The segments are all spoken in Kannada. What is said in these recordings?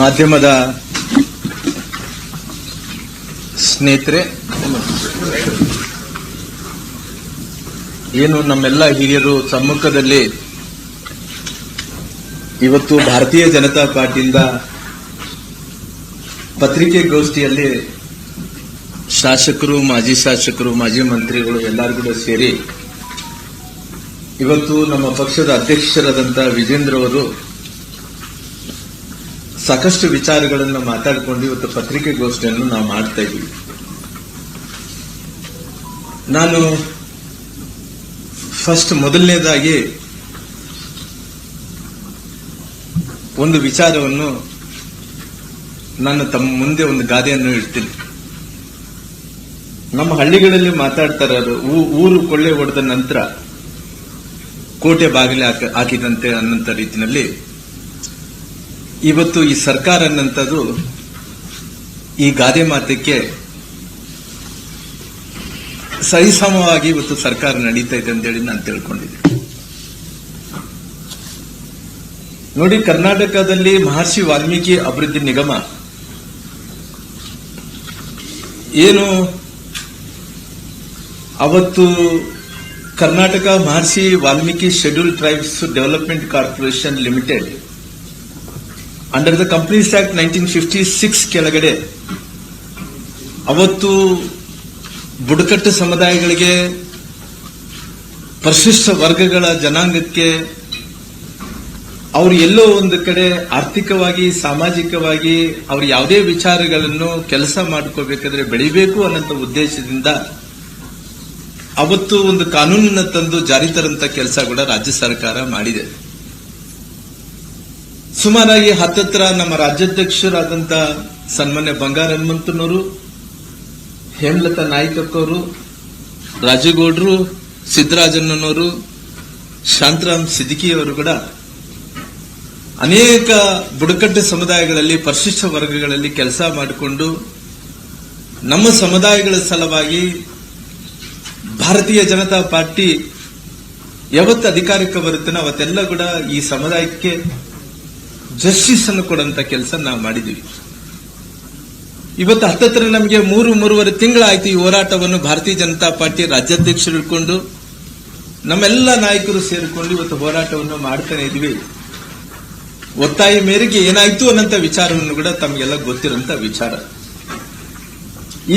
ಮಾಧ್ಯಮದ ಸ್ನೇಹಿತರೆ, ಏನು ನಮ್ಮೆಲ್ಲ ಹಿರಿಯರು ಸಮ್ಮುಖದಲ್ಲಿ ಇವತ್ತು ಭಾರತೀಯ ಜನತಾ ಪಾರ್ಟಿಯಿಂದ ಪತ್ರಿಕೆಗೋಷ್ಠಿಯಲ್ಲಿ ಶಾಸಕರು, ಮಾಜಿ ಶಾಸಕರು, ಮಾಜಿ ಮಂತ್ರಿಗಳು ಎಲ್ಲರಿಗೂ ಸೇರಿ ಇವತ್ತು ನಮ್ಮ ಪಕ್ಷದ ಅಧ್ಯಕ್ಷರಾದಂತಹ ವಿಜೇಂದ್ರ ಅವರು ಸಾಕಷ್ಟು ವಿಚಾರಗಳನ್ನು ಮಾತಾಡಿಕೊಂಡು ಇವತ್ತು ಪತ್ರಿಕೆಗೋಷ್ಠಿಯನ್ನು ನಾವು ಮಾಡ್ತಾ ಇದ್ದೀವಿ. ನಾನು ಫಸ್ಟ್ ಮೊದಲನೇದಾಗಿ ಒಂದು ವಿಚಾರವನ್ನು ನಾನು ತಮ್ಮ ಮುಂದೆ ಒಂದು ಗಾದೆಯನ್ನು ಇಡ್ತೀನಿ. ನಮ್ಮ ಹಳ್ಳಿಗಳಲ್ಲಿ ಮಾತಾಡ್ತಾರೆ ಊರು ಕೊಳ್ಳೆ ಹೊಡೆದ ನಂತರ ಕೋಟೆ ಬಾಗಿಲು ಹಾಕ- ಹಾಕಿದಂತೆ ಅನ್ನಂತ ರೀತಿಯಲ್ಲಿ ಇವತ್ತು ಈ ಸರ್ಕಾರ ಅನ್ನಂಥದ್ದು ಈ ಗಾದೆ ಮಾತಕ್ಕೆ ಸರಿಸಮವಾಗಿ ಇವತ್ತು ಸರ್ಕಾರ ನಡೀತಾ ಇದೆ ಅಂತೇಳಿ ನಾನು ತಿಳ್ಕೊಂಡಿದ್ದೆ. ನೋಡಿ, ಕರ್ನಾಟಕದಲ್ಲಿ ಮಹರ್ಷಿ ವಾಲ್ಮೀಕಿ ಅಭಿವೃದ್ಧಿ ನಿಗಮ ಏನು ಅವತ್ತು Karnataka Maharshi Valmiki schedule tribes development corporation limited under the companies act nineteen fifty six ಕೆಳಗಡೆ, ಅವತ್ತು ಬುಡಕಟ್ಟು ಸಮುದಾಯಗಳಿಗೆ ಪರಿಶಿಷ್ಟ ವರ್ಗಗಳ ಜನಾಂಗಕ್ಕೆ ಅವರು ಎಲ್ಲೋ ಒಂದು ಕಡೆ ಆರ್ಥಿಕವಾಗಿ, ಸಾಮಾಜಿಕವಾಗಿ ಅವರು ಯಾವುದೇ ವಿಚಾರಗಳನ್ನು ಕೆಲಸ ಮಾಡ್ಕೋಬೇಕಾದ್ರೆ ಬೆಳಿಬೇಕು ಅನ್ನೋಂಥ ಉದ್ದೇಶದಿಂದ ಅವತ್ತು ಒಂದು ಕಾನೂನನ್ನ ತಂದು ಜಾರಿ ತರಂತ ಕೆಲಸ ಕೂಡ ರಾಜ್ಯ ಸರ್ಕಾರ ಮಾಡಿದೆ. ಸುಮಾರಾಗಿ ಹತ್ತತ್ರ ನಮ್ಮ ರಾಜ್ಯಾಧ್ಯಕ್ಷರಾದಂತ ಸನ್ಮಾನ್ಯ ಬಂಗಾರ ಹನುಮಂತನವರು, ಹೇಮಲತಾ ನಾಯ್ಕಕ್ಕವರು, ರಾಜಗೌಡರು, ಸಿದ್ದರಾಜಣ್ಣನವರು, ಶಾಂತರಾಮ್ ಸಿದ್ದಿಕಿಯವರು ಕೂಡ ಅನೇಕ ಬುಡಕಟ್ಟು ಸಮುದಾಯಗಳಲ್ಲಿ, ಪರಿಶಿಷ್ಟ ವರ್ಗಗಳಲ್ಲಿ ಕೆಲಸ ಮಾಡಿಕೊಂಡು ನಮ್ಮ ಸಮುದಾಯಗಳ ಸಲುವಾಗಿ ಭಾರತೀಯ ಜನತಾ ಪಾರ್ಟಿ ಯಾವತ್ತು ಅಧಿಕಾರಕ್ಕೆ ಬರುತ್ತೆ ಅವತ್ತೆಲ್ಲ ಕೂಡ ಈ ಸಮುದಾಯಕ್ಕೆ ಜಸ್ಟಿಸ್ ಅನ್ನು ಕೊಡುವಂತ ಕೆಲಸ ನಾವು ಮಾಡಿದೀವಿ ಇವತ್ತು ಹತ್ತತ್ರ ನಮಗೆ ಮೂರು, ಮೂರುವರೆ ತಿಂಗಳಾಯ್ತು ಈ ಹೋರಾಟವನ್ನು ಭಾರತೀಯ ಜನತಾ ಪಾರ್ಟಿ ರಾಜ್ಯಾಧ್ಯಕ್ಷರು ಇಟ್ಕೊಂಡು, ನಮ್ಮೆಲ್ಲ ನಾಯಕರು ಸೇರಿಕೊಂಡು ಇವತ್ತು ಹೋರಾಟವನ್ನು ಮಾಡ್ತಾನೆ ಇದ್ವಿ ಒತ್ತಾಯ ಮೇರೆಗೆ ಏನಾಯ್ತು ಅನ್ನಂತ ವಿಚಾರವನ್ನು ಕೂಡ ತಮಗೆಲ್ಲ ಗೊತ್ತಿರುವಂತ ವಿಚಾರ.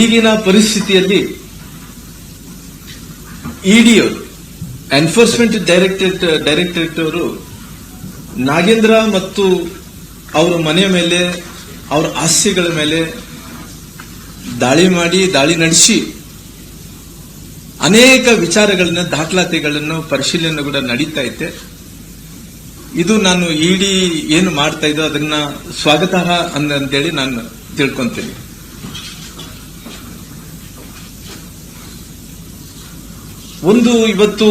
ಈಗಿನ ಪರಿಸ್ಥಿತಿಯಲ್ಲಿ ಇಡಿ ಅವರು ಎನ್ಫೋರ್ಸ್ಮೆಂಟ್ ಡೈರೆಕ್ಟರೇಟ್ ಡೈರೆಕ್ಟರೇಟ್ ಅವರು ನಾಗೇಂದ್ರ ಮತ್ತು ಅವರ ಮನೆಯ ಮೇಲೆ, ಅವರ ಆಸ್ತಿಗಳ ಮೇಲೆ ದಾಳಿ ಮಾಡಿ, ದಾಳಿ ನಡೆಸಿ ಅನೇಕ ವಿಚಾರಗಳನ್ನ, ದಾಖಲಾತಿಗಳನ್ನು, ಪರಿಶೀಲನೆ ಕೂಡ ನಡೀತಾ ಐತೆ. ಇದು ನಾನು ಇಡಿ ಏನು ಮಾಡ್ತಾ ಇದ್ದೋ ಅದನ್ನ ಸ್ವಾಗತಾರ್ಹ ಅಂತೇಳಿ ನಾನು ತಿಳ್ಕೊಂತೀನಿ. ಒಂದು ಇವತ್ತು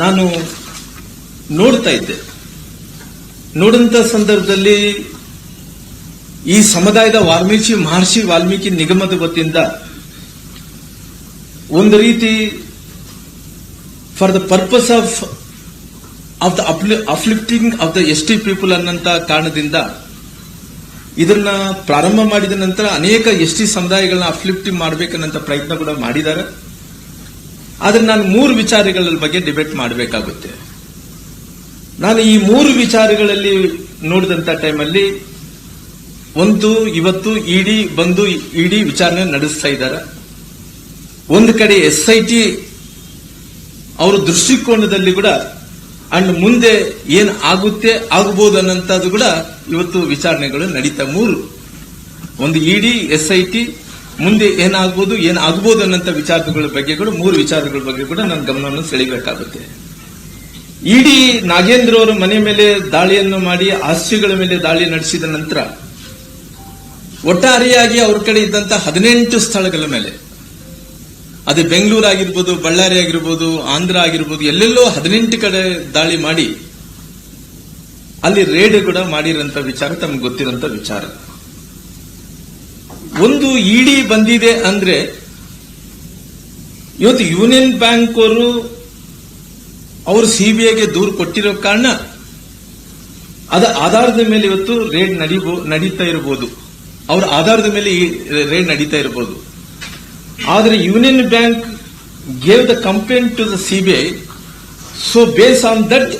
ನಾನು ನೋಡ್ತಾ ಇದ್ದೆ. ನೋಡಂತ ಸಂದರ್ಭದಲ್ಲಿ ಈ ಸಮುದಾಯದ ವಾಲ್ಮೀಕಿ, ಮಹರ್ಷಿ ವಾಲ್ಮೀಕಿ ನಿಗಮದ ವತಿಯಿಂದ ಒಂದು ರೀತಿ for the purpose of of the uplifting of the S T people ಅನ್ನಂತ ಕಾರಣದಿಂದ ಇದನ್ನ ಪ್ರಾರಂಭ ಮಾಡಿದ ನಂತರ ಅನೇಕ ಎಸ್ ಟಿ ಸಮುದಾಯಗಳನ್ನ ಅಪ್ಲಿಫ್ಟಿಂಗ್ ಮಾಡಬೇಕನ್ನಂತ ಪ್ರಯತ್ನ ಕೂಡ ಮಾಡಿದ್ದಾರೆ. ಆದ್ರೆ ನಾನು ಮೂರು ವಿಚಾರಗಳ ಬಗ್ಗೆ ಡಿಬೇಟ್ ಮಾಡಬೇಕಾಗುತ್ತೆ. ನಾನು ಈ ಮೂರು ವಿಚಾರಗಳಲ್ಲಿ ನೋಡಿದಂತ ಟೈಮಲ್ಲಿ ಒಂದು, ಇವತ್ತು ಇಡಿ ಬಂದು ಇಡಿ ವಿಚಾರಣೆ ನಡೆಸ್ತಾ ಇದ್ದಾರೆ. ಒಂದು ಕಡೆ ಎಸ್ ಐ ಟಿ ಅವರ ದೃಷ್ಟಿಕೋನದಲ್ಲಿ ಕೂಡ ಅಂಡ್ ಮುಂದೆ ಏನ್ ಆಗುತ್ತೆ ಆಗಬಹುದು ಅನ್ನಂತದ್ದು ಕೂಡ ಇವತ್ತು ವಿಚಾರಣೆಗಳು ನಡೀತಾ ಮೂರು. ಒಂದು ಇಡಿ ಎಸ್ ಐ ಟಿ ಮುಂದೆ ಏನಾಗ್ಬೋದು, ಏನ್ ಆಗ್ಬೋದು ಅನ್ನಂತ ವಿಚಾರಗಳ ಬಗ್ಗೆ ಕೂಡ, ಮೂರು ವಿಚಾರಗಳ ಬಗ್ಗೆ ಕೂಡ ನನ್ನ ಗಮನವನ್ನು ಸೆಳೆಯಬೇಕಾಗುತ್ತೆ. ಇಡಿ ನಾಗೇಂದ್ರ ಅವರ ಮನೆ ಮೇಲೆ ದಾಳಿಯನ್ನು ಮಾಡಿ ಆಸ್ತಿಗಳ ಮೇಲೆ ದಾಳಿ ನಡೆಸಿದ ನಂತರ, ಒಟ್ಟಾರೆಯಾಗಿ ಅವ್ರ ಕಡೆ ಇದ್ದಂತ ಹದಿನೆಂಟು ಸ್ಥಳಗಳ ಮೇಲೆ ಅದು ಬೆಂಗಳೂರು ಆಗಿರ್ಬೋದು, ಬಳ್ಳಾರಿ ಆಗಿರ್ಬೋದು, ಆಂಧ್ರ ಆಗಿರ್ಬೋದು, ಎಲ್ಲೆಲ್ಲೋ ಹದಿನೆಂಟು ಕಡೆ ದಾಳಿ ಮಾಡಿ, ಅಲ್ಲಿ ರೇಡ್ ಕೂಡ ಮಾಡಿರೋಂಥ ವಿಚಾರ, ತಮ್ಗೆ ಗೊತ್ತಿರೋಂಥ ವಿಚಾರ. ಒಂದು ಇಡಿ ಬಂದಿದೆ ಅಂದ್ರೆ, ಇವತ್ತು ಯೂನಿಯನ್ ಬ್ಯಾಂಕ್ ಅವರು ಅವರು ಸಿಬಿಐಗೆ ದೂರು ಕೊಟ್ಟಿರೋ ಕಾರಣ, ಅದ ಆಧಾರದ ಮೇಲೆ ಇವತ್ತು ರೇಡ್ ನಡೀತಾ ಇರಬಹುದು ಅವರ ಆಧಾರದ ಮೇಲೆ ಈ ರೇಡ್ ನಡೀತಾ ಇರಬಹುದು ಆದರೆ union bank gave the complaint to the CBI so base on that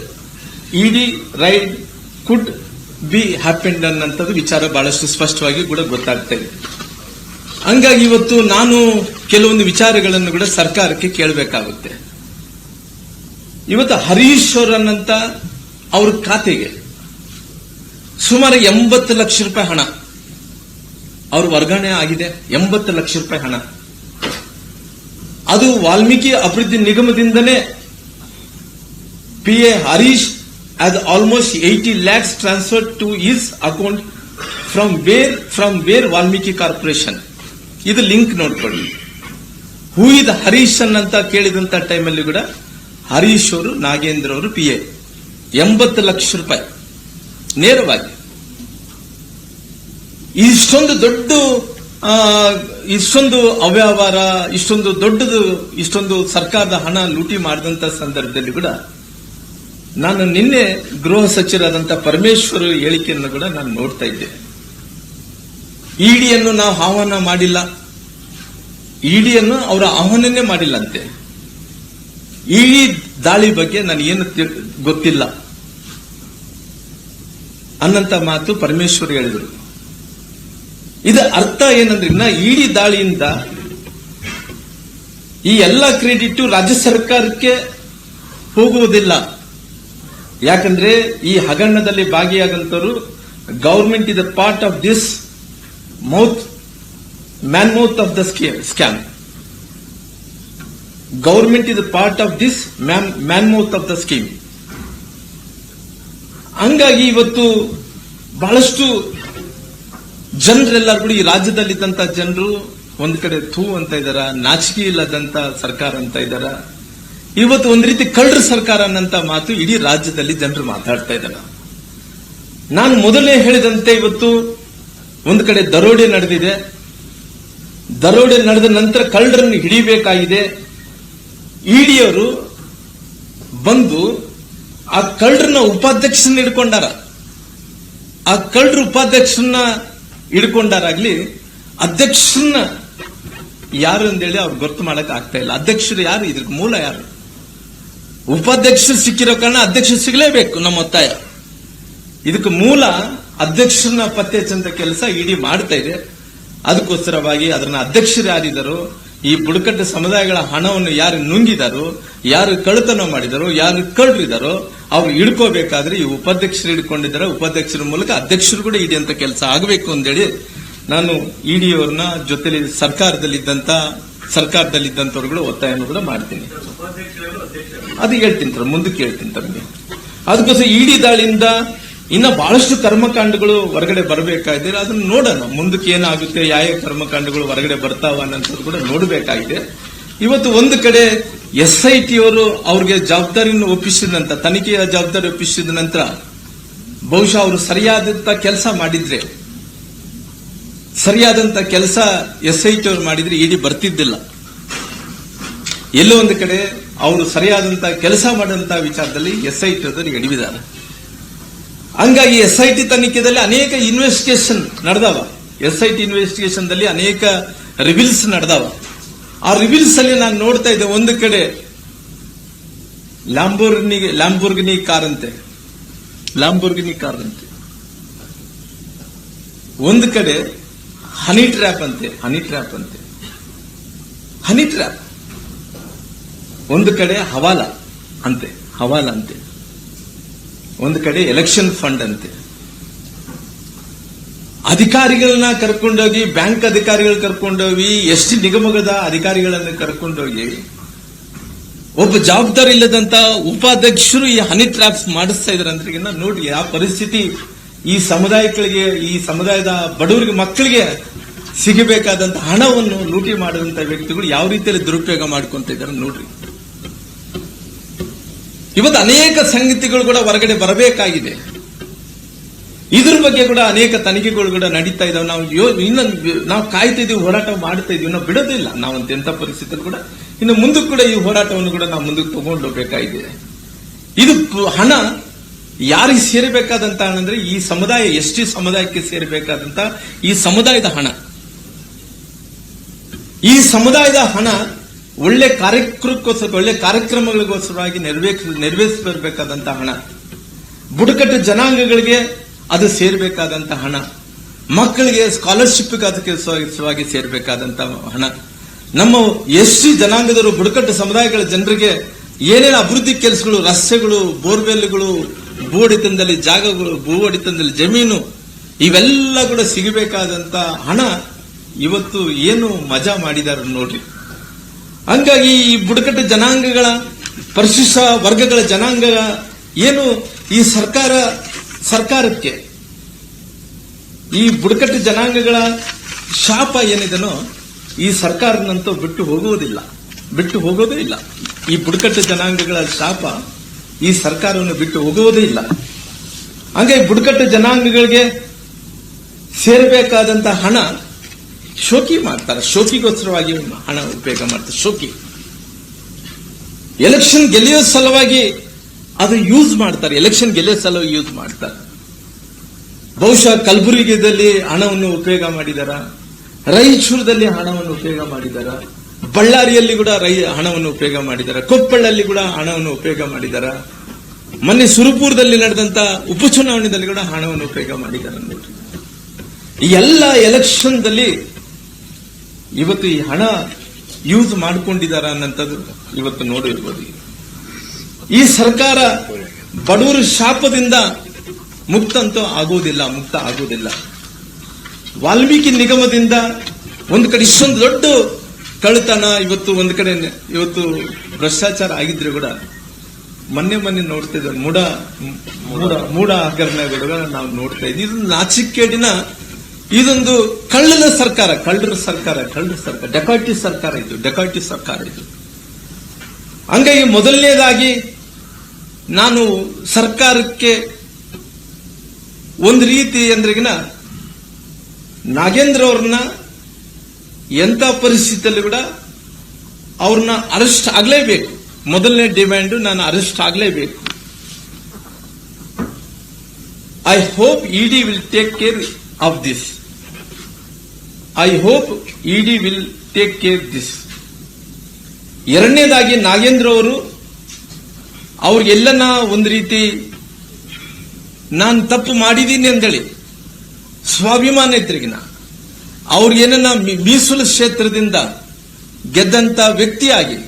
ED raid could be happened ಅನ್ನಂಥದ್ದು ವಿಚಾರ ಬಹಳಷ್ಟು ಸ್ಪಷ್ಟವಾಗಿ ಕೂಡ ಗೊತ್ತಾಗ್ತಾ ಇದೆ. ಹಂಗಾಗಿ ಇವತ್ತು ನಾನು ಕೆಲವೊಂದು ವಿಚಾರಗಳನ್ನು ಕೂಡ ಸರ್ಕಾರಕ್ಕೆ ಕೇಳಬೇಕಾಗುತ್ತೆ. ಇವತ್ತು ಹರೀಶ್ ಅನ್ನಂತ ಅವ್ರ ಖಾತೆಗೆ ಸುಮಾರು ಎಂಬತ್ತು ಲಕ್ಷ ರೂಪಾಯಿ ಹಣ. ಅವ್ರ ವರ್ಗಾವಣೆ ಆಗಿದೆ, ಎಂಬತ್ತು ಲಕ್ಷ ರೂಪಾಯಿ ಹಣ. ಅದು ವಾಲ್ಮೀಕಿ ಅಭಿವೃದ್ಧಿ ನಿಗಮದಿಂದಲೇ P A Harish as almost eighty lakhs transfer to his account from where from where Valmiki corporation ಇದು ಲಿಂಕ್ ನೋಡ್ಕೊಳ್ಳಿ. ಹೂ ಇದ್ ಹರೀಶ್ ಅಂತ ಕೇಳಿದಂತ ಟೈಮಲ್ಲಿ ಕೂಡ ಹರೀಶ್ ಅವರು, ನಾಗೇಂದ್ರ ಅವರು ಪಿ ಎ ಎಂಬತ್ತು ಲಕ್ಷ ರೂಪಾಯಿ. ನೇರವಾಗಿ. ಇಷ್ಟೊಂದು ದೊಡ್ಡ ಇಷ್ಟೊಂದು ಅವ್ಯವಹಾರ, ಇಷ್ಟೊಂದು ದೊಡ್ಡದು, ಇಷ್ಟೊಂದು ಸರ್ಕಾರದ ಹಣ ಲೂಟಿ ಮಾಡಿದಂತ ಸಂದರ್ಭದಲ್ಲಿ ಕೂಡ ನಾನು ನಿನ್ನೆ ಗೃಹ ಸಚಿವರಾದಂಥ ಪರಮೇಶ್ವರ್ ಹೇಳಿಕೆಯನ್ನು ಕೂಡ ನಾನು ನೋಡ್ತಾ ಇದ್ದೆ. ಇಡಿಯನ್ನು ನಾವು ಆಹ್ವಾನ ಮಾಡಿಲ್ಲ. ಇಡಿಯನ್ನು ಅವರ ಆಹ್ವಾನನೇ ಮಾಡಿಲ್ಲಂತೆ. ಇಡಿ ದಾಳಿ ಬಗ್ಗೆ ನನಗೇನು ಗೊತ್ತಿಲ್ಲ. ಅನ್ನಂತ ಮಾತು ಪರಮೇಶ್ವರ್ ಹೇಳಿದರು. ಇದು ಅರ್ಥ ಏನಂದ್ರೆ ಇನ್ನ ಇಡಿ ದಾಳಿಯಿಂದ ಈ ಎಲ್ಲ ಕ್ರೆಡಿಟ್ ರಾಜ್ಯ ಸರ್ಕಾರಕ್ಕೆ ಹೋಗುವುದಿಲ್ಲ. ಯಾಕಂದ್ರೆ ಈ ಹಗರಣದಲ್ಲಿ ಭಾಗಿಯಾದಂತವರು government is a part of this mouth man mouth of the scam government is a part of this man mouth of the scheme ಹಂಗಾಗಿ ಇವತ್ತು ಬಹಳಷ್ಟು ಜನರೆಲ್ಲರೂ ಕೂಡ ಈ ರಾಜ್ಯದಲ್ಲಿದ್ದಂತ ಜನರು ಒಂದ್ ಕಡೆ ಥೂ ಅಂತ ಇದ್ದಾರ ನಾಚಿಕೆ ಇಲ್ಲದಂತ ಸರ್ಕಾರ ಅಂತ ಇದ್ದಾರ ಇವತ್ತು ಒಂದ್ ರೀತಿ ಕಳ್ಳರ ಸರ್ಕಾರ ಅನ್ನಂತ ಮಾತು ಇಡೀ ರಾಜ್ಯದಲ್ಲಿ ಜನರು ಮಾತಾಡ್ತಾ ಇದ್ದಾರೆ ನಾನು ಮೊದಲೇ ಹೇಳಿದಂತೆ ಇವತ್ತು ಒಂದ್ ಕಡೆ ದರೋಡೆ ನಡೆದಿದೆ. ದರೋಡೆ ನಡೆದ ನಂತರ ಕಳ್ಳರನ್ನು ಹಿಡಿಬೇಕಾಗಿದೆ. ಇಡಿಯವರು ಬಂದು ಆ ಕಳ್ಳರನ್ನ ಉಪಾಧ್ಯಕ್ಷರನ್ನ ಹಿಡ್ಕೊಂಡಾರ. ಆ ಕಳ್ಳರ ಉಪಾಧ್ಯಕ್ಷರನ್ನ ಹಿಡ್ಕೊಂಡಾರಾಗ್ಲಿ ಅಧ್ಯಕ್ಷರನ್ನ ಯಾರು ಅಂತೇಳಿ ಅವ್ರು ಗೊತ್ತು ಮಾಡಕ್ ಆಗ್ತಾ ಇಲ್ಲ. ಅಧ್ಯಕ್ಷರು ಯಾರು? ಇದ್ರ ಮೂಲ ಯಾರು? ಉಪಾಧ್ಯಕ್ಷರು ಸಿಕ್ಕಿರೋ ಕಾರಣ ಅಧ್ಯಕ್ಷರು ಸಿಗಲೇಬೇಕು ನಮ್ಮ ಒತ್ತಾಯ. ಇದಕ್ಕೆ ಮೂಲ ಅಧ್ಯಕ್ಷರನ್ನ ಪತ್ತೆ ಹಚ್ಚಂತ ಕೆಲಸ ಇಡೀ ಮಾಡ್ತಾ ಇದೆ. ಅದಕ್ಕೋಸ್ಕರವಾಗಿ ಅದನ್ನ ಅಧ್ಯಕ್ಷರು ಯಾರಿದ್ದಾರೋ? ಈ ಬುಡಕಟ್ಟು ಸಮುದಾಯಗಳ ಹಣವನ್ನು ಯಾರು ನುಂಗಿದಾರೋ, ಯಾರು ಕಳ್ಳತನ ಮಾಡಿದಾರೋ, ಯಾರು ಕಳ್ಳರಿದಾರೋ, ಅವ್ರು ಹಿಡ್ಕೋಬೇಕಾದ್ರೆ ಈ ಉಪಾಧ್ಯಕ್ಷರು ಹಿಡ್ಕೊಂಡಿದ್ದಾರೆ. ಉಪಾಧ್ಯಕ್ಷರ ಮೂಲಕ ಅಧ್ಯಕ್ಷರು ಕೂಡ ಇಡಿ ಅಂತ ಕೆಲಸ ಆಗಬೇಕು ಅಂತೇಳಿ ನಾನು ಇಡಿಯವ್ರನ್ನ ಜೊತೆಲಿ ಸರ್ಕಾರದಲ್ಲಿದ್ದಂತ ಸರ್ಕಾರದಲ್ಲಿದ್ದಂಥವ್ರು ಒತ್ತಾಯವನ್ನು ಕೂಡ ಮಾಡ್ತೀನಿ. ಅದು ಹೇಳ್ತೀನಿ ಮುಂದಕ್ಕೆ ಹೇಳ್ತೀನಿ ತಮಗೆ. ಅದಕ್ಕೋಸ್ಕರ ಇಡಿ ದಾಳಿಯಿಂದ ಇನ್ನ ಬಹಳಷ್ಟು ಕರ್ಮಕಾಂಡಗಳು ಹೊರಗಡೆ ಬರಬೇಕಾಗಿದೆ. ಅದನ್ನ ನೋಡೋಣ. ಮುಂದಕ್ಕೆ ಏನಾಗುತ್ತೆ ಯಾವ ಕರ್ಮಕಾಂಡಗಳು ಹೊರಗಡೆ ಬರ್ತಾವ ಅನ್ನೋದು ಕೂಡ ನೋಡಬೇಕಾಗಿದೆ. ಇವತ್ತು ಒಂದು ಕಡೆ ಎಸ್ ಐ ಟಿ ಅವರು ಅವ್ರಿಗೆ ಜವಾಬ್ದಾರಿಯನ್ನು ಒಪ್ಪಿಸಿದ ನಂತರ, ತನಿಖೆಯ ಜವಾಬ್ದಾರಿ ಒಪ್ಪಿಸಿದ ನಂತರ, ಬಹುಶಃ ಅವರು ಸರಿಯಾದಂತ ಕೆಲಸ ಮಾಡಿದ್ರೆ, ಸರಿಯಾದಂತ ಕೆಲಸ ಎಸ್ ಐ ಟಿ ಅವರು ಮಾಡಿದ್ರೆ ಇಡಿ ಬರ್ತಿದ್ದಿಲ್ಲ. ಎಲ್ಲೋ ಒಂದು ಕಡೆ ಅವರು ಸರಿಯಾದಂತ ಕೆಲಸ ಮಾಡಂತ ವಿಚಾರದಲ್ಲಿ ಎಸ್ ಐ ಟಿ ಅವರು ಎಡವಿದ್ದಾರೆ ಹಂಗಾಗಿ ಎಸ್ ಐ ಟಿ ತನಿಖೆದಲ್ಲಿ ಅನೇಕ ಇನ್ವೆಸ್ಟಿಗೇಷನ್ ನಡೆದಾವ. ಎಸ್ ಐ ಟಿ ಇನ್ವೆಸ್ಟಿಗೇಷನ್ ಅನೇಕ ರಿವಿಲ್ಸ್ ನಡೆದಾವ. ಆ ರಿವಿಲ್ಸ್ ಅಲ್ಲಿ ನಾನು ನೋಡ್ತಾ ಇದ್ದೆ ಒಂದು ಕಡೆ ಲ್ಯಾಂಬೋರ್ಗಿನಿ ಲ್ಯಾಂಬೋರ್ಗಿನಿ ಕಾರ್ ಅಂತೆ ಲ್ಯಾಂಬೋರ್ಗಿನಿ ಕಾರ್ ಅಂತೆ ಒಂದು ಕಡೆ ಹನಿ ಟ್ರ್ಯಾಪ್ ಅಂತೆ. ಹನಿ ಟ್ರ್ಯಾಪ್ ಅಂತೆ. ಹನಿ ಟ್ರ್ಯಾಪ್ ಒಂದು ಕಡೆ ಹವಾಲ ಅಂತೆ. ಹವಾಲ ಅಂತೆ. ಒಂದು ಕಡೆ ಎಲೆಕ್ಷನ್ ಫಂಡ್ ಅಂತೆ. ಅಧಿಕಾರಿಗಳನ್ನ ಕರ್ಕೊಂಡೋಗಿ, ಬ್ಯಾಂಕ್ ಅಧಿಕಾರಿಗಳು ಕರ್ಕೊಂಡೋಗಿ, ಎಸ್ ನಿಗಮಗಳ ಅಧಿಕಾರಿಗಳನ್ನ ಕರ್ಕೊಂಡೋಗಿ, ಒಬ್ಬ ಜವಾಬ್ದಾರಿ ಇಲ್ಲದಂತ ಉಪಾಧ್ಯಕ್ಷರು ಈ ಹನಿ ಟ್ರಾಪ್ಸ್ ಮಾಡಿಸ್ತಾ ಇದಾರೆ ನೋಡಿ ಆ ಪರಿಸ್ಥಿತಿ ಈ ಸಮುದಾಯಗಳಿಗೆ, ಈ ಸಮುದಾಯದ ಬಡವರಿಗೆ, ಮಕ್ಕಳಿಗೆ ಸಿಗಬೇಕಾದಂತ ಹಣವನ್ನು ಲೂಟಿ ಮಾಡಿದಂತ ವ್ಯಕ್ತಿಗಳು ಯಾವ ರೀತಿಯಲ್ಲಿ ದುರುಪಯೋಗ ಮಾಡ್ಕೊಂತ ಇದ್ದಾರೆ ನೋಡ್ರಿ. ಇವತ್ತು ಅನೇಕ ಸಂಗತಿಗಳು ಕೂಡ ಹೊರಗಡೆ ಬರಬೇಕಾಗಿದೆ. ಇದ್ರ ಬಗ್ಗೆ ಕೂಡ ಅನೇಕ ತನಿಖೆಗಳು ಕೂಡ ನಡೀತಾ ಇದಾವೆ. ನಾವು ಇನ್ನೊಂದು ಇನ್ನು ನಾವು ಕಾಯ್ತಾ ಇದೀವಿ, ಹೋರಾಟ ಮಾಡ್ತಾ ಇದೀವಿ ನಾವು ಬಿಡೋದಿಲ್ಲ. ನಾವು ಎಂತ ಪರಿಸ್ಥಿತಿಯಲ್ಲಿ ಕೂಡ ಇನ್ನು ಮುಂದಕ್ಕೆ ಕೂಡ ಈ ಹೋರಾಟವನ್ನು ಕೂಡ ನಾವು ಮುಂದಕ್ಕೆ ತಗೊಂಡು ಹೋಗ್ಬೇಕಾಗಿದೆ. ಇದು ಹಣ ಯಾರಿಗೆ ಸೇರಬೇಕಾದಂತ ಹಣ ಅಂದ್ರೆ ಈ ಸಮುದಾಯ, ಎಸ್ ಟಿ ಸಮುದಾಯಕ್ಕೆ ಸೇರಬೇಕಾದಂತ ಈ ಸಮುದಾಯದ ಹಣ. ಈ ಸಮುದಾಯದ ಹಣ ಒಳ್ಳೆ ಕಾರ್ಯಕ್ರಮಕ್ಕೋಸ್ಕರ, ಒಳ್ಳೆ ಕಾರ್ಯಕ್ರಮಗಳಿಗೋಸ್ಕರವಾಗಿ ನೆರವೇರಿಸ ಹಣ. ಬುಡಕಟ್ಟು ಜನಾಂಗಗಳಿಗೆ ಅದು ಸೇರಬೇಕಾದಂತ ಹಣ. ಮಕ್ಕಳಿಗೆ ಸ್ಕಾಲರ್ಶಿಪ್ ಅದಕ್ಕೆ ಸೇರಬೇಕಾದಂತಹ ಸೇರಬೇಕಾದಂತ ಹಣ. ನಮ್ಮ ಎಸ್ ಸಿ ಜನಾಂಗದವರು, ಬುಡಕಟ್ಟು ಸಮುದಾಯಗಳ ಜನರಿಗೆ ಏನೇನು ಅಭಿವೃದ್ಧಿ ಕೆಲಸಗಳು, ರಸ್ತೆಗಳು, ಬೋರ್ವೆಲ್ಗಳು ಭೂ ಒಡೆತನದಲ್ಲಿ ಜಾಗಗಳು ಭೂ ಒಡೆತನದಲ್ಲಿ ಜಮೀನು, ಇವೆಲ್ಲ ಕೂಡ ಸಿಗಬೇಕಾದಂತ ಹಣ ಇವತ್ತು ಏನು ಮಜಾ ಮಾಡಿದಾರೆ ನೋಡ್ರಿ. ಹಂಗಾಗಿ ಈ ಬುಡಕಟ್ಟು ಜನಾಂಗಗಳ, ಪರಿಶಿಷ್ಟ ವರ್ಗಗಳ ಜನಾಂಗ ಏನು ಈ ಸರ್ಕಾರ, ಸರ್ಕಾರಕ್ಕೆ ಈ ಬುಡಕಟ್ಟು ಜನಾಂಗಗಳ ಶಾಪ ಏನಿದನೋ ಈ ಸರ್ಕಾರನಂತೂ ಬಿಟ್ಟು ಹೋಗುವುದಿಲ್ಲ. ಬಿಟ್ಟು ಹೋಗೋದೇ ಇಲ್ಲ. ಈ ಬುಡಕಟ್ಟು ಜನಾಂಗಗಳ ಶಾಪ ಈ ಸರ್ಕಾರವನ್ನು ಬಿಟ್ಟು ಹೋಗುವುದೇ ಇಲ್ಲ. ಹಂಗೆ ಬುಡಕಟ್ಟು ಜನಾಂಗಗಳಿಗೆ ಸೇರಬೇಕಾದಂತಹ ಹಣ ಶೋಕಿ ಮಾಡ್ತಾರೆ. ಶೋಕಿಗೋಸ್ಕರವಾಗಿ ಹಣ ಉಪಯೋಗ ಮಾಡ್ತಾರೆ. ಶೋಕಿ. ಎಲೆಕ್ಷನ್ ಗೆಲ್ಲೋ ಸಲುವಾಗಿ ಅದು ಯೂಸ್ ಮಾಡ್ತಾರೆ. ಎಲೆಕ್ಷನ್ ಗೆಲ್ಲಿಯೋ ಸಲುವಾಗಿ ಯೂಸ್ ಮಾಡ್ತಾರೆ. ಬಹುಶಃ ಕಲಬುರಗಿದಲ್ಲಿ ಹಣವನ್ನು ಉಪಯೋಗ ಮಾಡಿದಾರ. ರಾಯಚೂರದಲ್ಲಿ ಹಣವನ್ನು ಉಪಯೋಗ ಮಾಡಿದಾರ. ಬಳ್ಳಾರಿಯಲ್ಲಿ ಕೂಡ ರೈ ಹಣವನ್ನು ಉಪಯೋಗ ಮಾಡಿದಾರ. ಕೊಪ್ಪಳಲ್ಲಿ ಕೂಡ ಹಣವನ್ನು ಉಪಯೋಗ ಮಾಡಿದಾರ. ಮೊನ್ನೆ ಸುರಪುರದಲ್ಲಿ ನಡೆದಂತ ಉಪಚುನಾವಣೆಯಲ್ಲಿ ಕೂಡ ಹಣವನ್ನು ಉಪಯೋಗ ಮಾಡಿದ್ದಾರೆ ನೋಡ್ರಿ ಈ ಎಲ್ಲ ಎಲೆಕ್ಷನ್ದಲ್ಲಿ ಇವತ್ತು ಈ ಹಣ ಯೂಸ್ ಮಾಡಿಕೊಂಡಿದ್ದಾರೆ ಅನ್ನಂಥದ್ದು ಇವತ್ತು ನೋಡಿರ್ಬೋದು ಈ ಸರ್ಕಾರ ಬಡವರ ಶಾಪದಿಂದ ಮುಕ್ತ ಅಂತೂ ಆಗುವುದಿಲ್ಲ ಮುಕ್ತ ಆಗೋದಿಲ್ಲ. ವಾಲ್ಮೀಕಿ ನಿಗಮದಿಂದ ಒಂದು ಕಡೆ ಇಷ್ಟೊಂದು ದೊಡ್ಡ ಕಳ್ಳತನ, ಇವತ್ತು ಒಂದು ಕಡೆ ಇವತ್ತು ಭ್ರಷ್ಟಾಚಾರ ಆಗಿದ್ರೆ ಕೂಡ ಮೊನ್ನೆ ಮೊನ್ನೆ ನೋಡ್ತಿದ್ದಾರೆ ಮೂಡ ಮೂಡ ಮೂಡ ಹಗರಣಗಳು ನಾವು ನೋಡ್ತಾ ಇದ್ದೀವಿ. ಇದು ನಾಚಿಕೇಡಿನ ಇದೊಂದು ಕಳ್ಳನ ಸರ್ಕಾರ, ಕಳ್ಳರ ಸರ್ಕಾರ ಕಳ್ಳರ ಸರ್ಕಾರ ಡೆಕಾಟಿ ಸರ್ಕಾರ ಇದು ಡೆಕಾಟಿ ಸರ್ಕಾರ ಇದು. ಹಂಗಾಗಿ ಮೊದಲನೇದಾಗಿ ನಾನು ಸರ್ಕಾರಕ್ಕೆ ಒಂದು ರೀತಿ ಅಂದ್ರೆಗಿನ ನಾಗೇಂದ್ರ ಅವ್ರನ್ನ ಎಂತ ಪರಿಸ್ಥಿತಿಯಲ್ಲಿ ಕೂಡ ಅವ್ರನ್ನ ಅರೆಸ್ಟ್ ಆಗಲೇಬೇಕು. ಮೊದಲನೇ ಡಿಮ್ಯಾಂಡ್ ನಾನು ಅರೆಸ್ಟ್ ಆಗಲೇಬೇಕು. I hope ED will take care of this I hope ED will take care this ಎರಡನೇದಾಗಿ ನಾಗೇಂದ್ರ ಅವರು, ಅವ್ರಿಗೆಲ್ಲನ ಒಂದು ರೀತಿ ನಾನು ತಪ್ಪು ಮಾಡಿದ್ದೀನಿ ಅಂತೇಳಿ ಸ್ವಾಭಿಮಾನ ಇದ್ರಿಗಿನ ಅವ್ರಿಗೇನನ್ನ ಮೀ- ಮೀಸಲು ಕ್ಷೇತ್ರದಿಂದ ಗೆದ್ದಂತ ವ್ಯಕ್ತಿಯಾಗಿ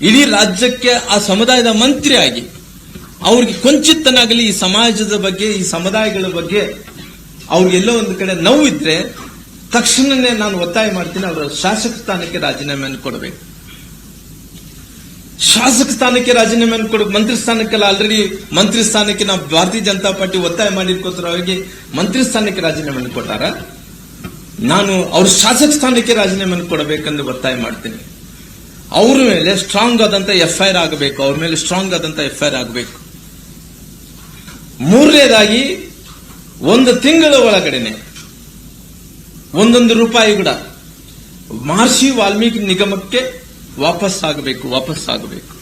ಇಡೀ ರಾಜ್ಯಕ್ಕೆ ಆ ಸಮುದಾಯದ ಮಂತ್ರಿ ಆಗಿ, ಅವ್ರಿಗೆ ಕೊಂಚಿತ್ತನಾಗಲಿ ಈ ಸಮಾಜದ ಬಗ್ಗೆ, ಈ ಸಮುದಾಯಗಳ ಬಗ್ಗೆ ಅವ್ರಿಗೆಲ್ಲೋ ಒಂದು ಕಡೆ ನೋವಿದ್ರೆ ತಕ್ಷಣನೇ ನಾನು ಒತ್ತಾಯ ಮಾಡ್ತೀನಿ, ಅವರ ಶಾಸಕ ಸ್ಥಾನಕ್ಕೆ ರಾಜೀನಾಮೆಯನ್ನು ಕೊಡಬೇಕು. ಶಾಸಕ ಸ್ಥಾನಕ್ಕೆ ರಾಜೀನಾಮೆಯನ್ನು ಕೊಡ, ಮಂತ್ರಿ ಸ್ಥಾನಕ್ಕೆಲ್ಲ ಆಲ್ರೆಡಿ ಮಂತ್ರಿ ಸ್ಥಾನಕ್ಕೆ ನಾವು ಭಾರತೀಯ ಜನತಾ ಪಾರ್ಟಿ ಒತ್ತಾಯ ಮಾಡಿರ್ಕೋತರವಾಗಿ ಮಂತ್ರಿ ಸ್ಥಾನಕ್ಕೆ ರಾಜೀನಾಮೆಯನ್ನು ಕೊಟ್ಟಾರ? ನಾನು ಅವ್ರ ಶಾಸಕ ಸ್ಥಾನಕ್ಕೆ ರಾಜೀನಾಮೆಯನ್ನು ಕೊಡಬೇಕೆಂದು ಒತ್ತಾಯ ಮಾಡ್ತೀನಿ. ಅವ್ರ ಮೇಲೆ ಸ್ಟ್ರಾಂಗ್ ಆದಂತ ಎಫ್ಐಆರ್ ಆಗಬೇಕು, ಅವ್ರ ಮೇಲೆ ಸ್ಟ್ರಾಂಗ್ ಆದಂತ ಎಫ್ಐಆರ್ ಆಗಬೇಕು. ಮೂರನೇದಾಗಿ, ಒಂದು ತಿಂಗಳ ಒಳಗಡೆನೆ ಒಂದೊಂದು ರೂಪಾಯಿ ಕೂಡ. ಮಹರ್ಷಿ ವಾಲ್ಮೀಕಿ ನಿಗಮಕ್ಕೆ ವಾಪಸ್ ಆಗಬೇಕು ವಾಪಸ್ ಆಗಬೇಕು.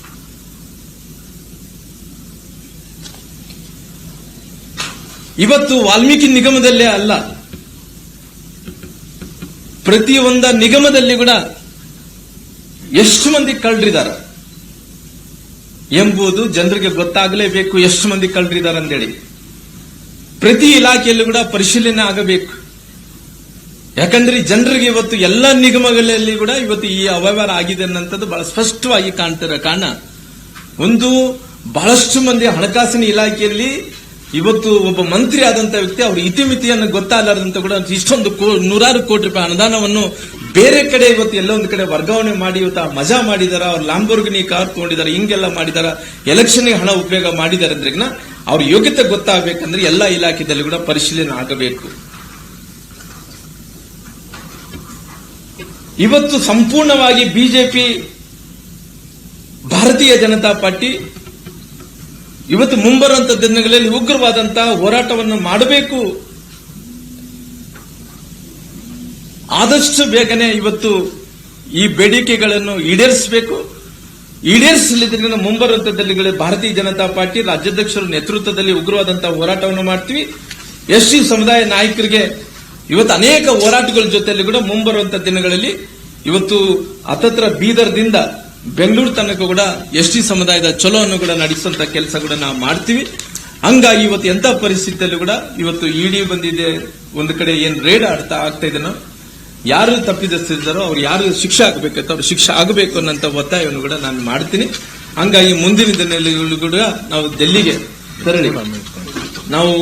ಇವತ್ತು ವಾಲ್ಮೀಕಿ ನಿಗಮದಲ್ಲೇ ಅಲ್ಲ ಪ್ರತಿಯೊಂದ ನಿಗಮದಲ್ಲಿ ಕೂಡ ಎಷ್ಟು ಮಂದಿ ಕಳ್ಳರಿದ್ದಾರೆ ಎಂಬುದು ಜನರಿಗೆ ಗೊತ್ತಾಗಲೇಬೇಕು, ಎಷ್ಟು ಮಂದಿ ಕಳ್ಳರಿದ್ದಾರೆ ಅಂತೇಳಿ ಪ್ರತಿ ಇಲಾಖೆಯಲ್ಲೂ ಕೂಡ ಪರಿಶೀಲನೆ ಆಗಬೇಕು. ಯಾಕಂದ್ರೆ ಜನರಿಗೆ ಇವತ್ತು ಎಲ್ಲ ನಿಗಮಗಳಲ್ಲಿ ಕೂಡ ಇವತ್ತು ಈ ಅವ್ಯವಹಾರ ಆಗಿದೆ ಅನ್ನೋಂಥದ್ದು ಬಹಳ ಸ್ಪಷ್ಟವಾಗಿ ಕಾಣ್ತಿರೋ ಕಾರಣ. ಒಂದು, ಬಹಳಷ್ಟು ಮಂದಿ ಹಣಕಾಸಿನ ಇಲಾಖೆಯಲ್ಲಿ ಇವತ್ತು ಒಬ್ಬ ಮಂತ್ರಿ ಆದಂತ ವ್ಯಕ್ತಿ ಅವ್ರ ಇತಿಮಿತಿಯನ್ನು ಗೊತ್ತಾಗಲಾರದಂತ ಕೂಡ ಇಷ್ಟೊಂದು ನೂರಾರು ಕೋಟಿ ರೂಪಾಯಿ ಅನುದಾನವನ್ನು ಬೇರೆ ಕಡೆ ಇವತ್ತು ಎಲ್ಲ ಒಂದು ಕಡೆ ವರ್ಗಾವಣೆ ಮಾಡಿ ಇವತ್ತು ಮಜಾ ಮಾಡಿದಾರ, ಅವ್ರ ಲಾಂಬೋರ್ಗಿನಿ ಕಾರ್ ತಗೊಂಡಿದ್ದಾರೆ ಹಿಂಗೆಲ್ಲ ಮಾಡಿದಾರ, ಎಲೆಕ್ಷನ್ಗೆ ಹಣ ಉಪಯೋಗ ಮಾಡಿದ್ದಾರೆ ಅಂದ್ರೆ ಅವ್ರ ಯೋಗ್ಯತೆ ಗೊತ್ತಾಗಬೇಕಂದ್ರೆ ಎಲ್ಲಾ ಇಲಾಖೆದಲ್ಲಿ ಕೂಡ ಪರಿಶೀಲನೆ ಆಗಬೇಕು. ಇವತ್ತು ಸಂಪೂರ್ಣವಾಗಿ ಬಿಜೆಪಿ, ಭಾರತೀಯ ಜನತಾ ಪಾರ್ಟಿ, ಇವತ್ತು ಮುಂಬರುವಂತ ದಿನಗಳಲ್ಲಿ ಉಗ್ರವಾದಂತಹ ಹೋರಾಟವನ್ನು ಮಾಡಬೇಕು. ಆದಷ್ಟು ಬೇಗನೆ ಇವತ್ತು ಈ ಬೇಡಿಕೆಗಳನ್ನು ಈಡೇರಿಸಬೇಕು. ಈಡೇರಿಸಲಿದ್ದರಿಂದ ಮುಂಬರುವಂತ ದಿನಗಳಲ್ಲಿ ಭಾರತೀಯ ಜನತಾ ಪಾರ್ಟಿ ರಾಜ್ಯಾಧ್ಯಕ್ಷರ ನೇತೃತ್ವದಲ್ಲಿ ಉಗ್ರವಾದಂತಹ ಹೋರಾಟವನ್ನು ಮಾಡ್ತೀವಿ. ಎಸ್ ಸಮುದಾಯ ನಾಯಕರಿಗೆ ಇವತ್ತು ಅನೇಕ ಹೋರಾಟಗಳ ಜೊತೆಯಲ್ಲಿ ಕೂಡ ಮುಂಬರುವಂತ ದಿನಗಳಲ್ಲಿ ಇವತ್ತು ಹತ್ತತ್ರ ಬೀದರ್ದಿಂದ ಬೆಂಗಳೂರು ತನಕ ಕೂಡ ಎಸ್ ಟಿ ಸಮುದಾಯದ ಚಲೋವನ್ನು ಕೂಡ ನಡೆಸುವಂತ ಕೆಲಸ ಕೂಡ ನಾವು ಮಾಡ್ತೀವಿ. ಹಂಗಾಗಿ ಇವತ್ತು ಎಂತ ಪರಿಸ್ಥಿತಿಯಲ್ಲೂ ಕೂಡ ಇವತ್ತು ಇಡಿ ಬಂದಿದೆ. ಒಂದು ಕಡೆ ಏನ್ ರೇಡ್ ಆಡ್ತಾ ಆಗ್ತಾ ಇದನ್ನು ಯಾರು ತಪ್ಪಿದಸ್ತಿದ್ದಾರೋ ಅವ್ರು ಯಾರು ಶಿಕ್ಷೆ ಆಗಬೇಕಂತ ಅವ್ರು ಶಿಕ್ಷೆ ಆಗಬೇಕು ಅನ್ನೋಂಥ ಒತ್ತಾಯವನ್ನು ಕೂಡ ನಾನು ಮಾಡ್ತೀನಿ. ಹಂಗಾಗಿ ಮುಂದಿನ ದಿನಗಳಲ್ಲಿ ಕೂಡ ನಾವು ಡೆಲ್ಲಿಗೆ ತೆರಳಿ. ನಾವು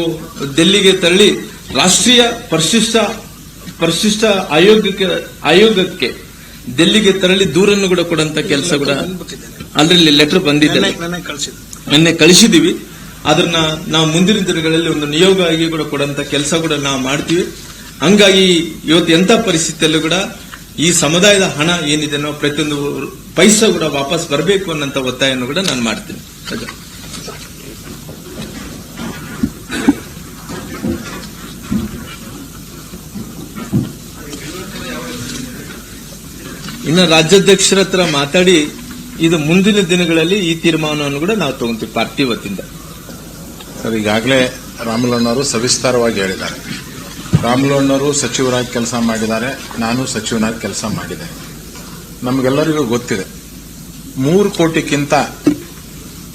ಡೆಲ್ಲಿಗೆ ತೆರಳಿ ರಾಷ್ಟ್ರೀಯ ಪರಿಶಿಷ್ಟ ಪರಿಶಿಷ್ಟ ಆಯೋಗಕ್ಕೆ ಆಯೋಗಕ್ಕೆ ಡೆಲ್ಲಿಗೆ ತೆರಳಿ ದೂರನ್ನು ಕೂಡ ಕೊಡಂತ ಕೆಲಸ ಕೂಡ ಅದರಲ್ಲಿ ಲೆಟರ್ ಬಂದಿದೆ. ನಿನ್ನೆ ಕಳಿಸಿದೀವಿ. ಅದನ್ನ ನಾವು ಮುಂದಿನ ದಿನಗಳಲ್ಲಿ ಒಂದು ನಿಯೋಗ ಆಗಿ ಕೂಡ ಕೊಡಂತ ಕೆಲಸ ಕೂಡ ನಾವು ಮಾಡ್ತೀವಿ. ಹಂಗಾಗಿ ಇವತ್ತು ಎಂತ ಪರಿಸ್ಥಿತಿಯಲ್ಲೂ ಕೂಡ ಈ ಸಮುದಾಯದ ಹಣ ಏನಿದೆ ಪ್ರತಿಯೊಂದು ಪೈಸಾ ಕೂಡ ವಾಪಸ್ ಬರಬೇಕು ಅನ್ನೋಂಥ ಒತ್ತಾಯವನ್ನು ಕೂಡ ನಾನು ಮಾಡ್ತೀನಿ. ಇನ್ನು ರಾಜ್ಯಾಧ್ಯಕ್ಷರ ಹತ್ರ ಮಾತಾಡಿ, ಇದು ಮುಂದಿನ ದಿನಗಳಲ್ಲಿ ಈ ತೀರ್ಮಾನವನ್ನು ಕೂಡ ನಾವು ತಗೊಂತೀವಿ ಪಾರ್ಟಿ ವತಿಯಿಂದ. ಸರ್, ಈಗಾಗಲೇ ರಾಮುಲಣ್ಣವರು ಸವಿಸ್ತಾರವಾಗಿ ಹೇಳಿದ್ದಾರೆ. ರಾಮುಲಣ್ಣವರು ಸಚಿವರಾಗಿ ಕೆಲಸ ಮಾಡಿದ್ದಾರೆ, ನಾನು ಸಚಿವನಾಗಿ ಕೆಲಸ ಮಾಡಿದೆ ನಮಗೆಲ್ಲರಿಗೂ ಗೊತ್ತಿದೆ, ಮೂರು ಕೋಟಿಗಿಂತ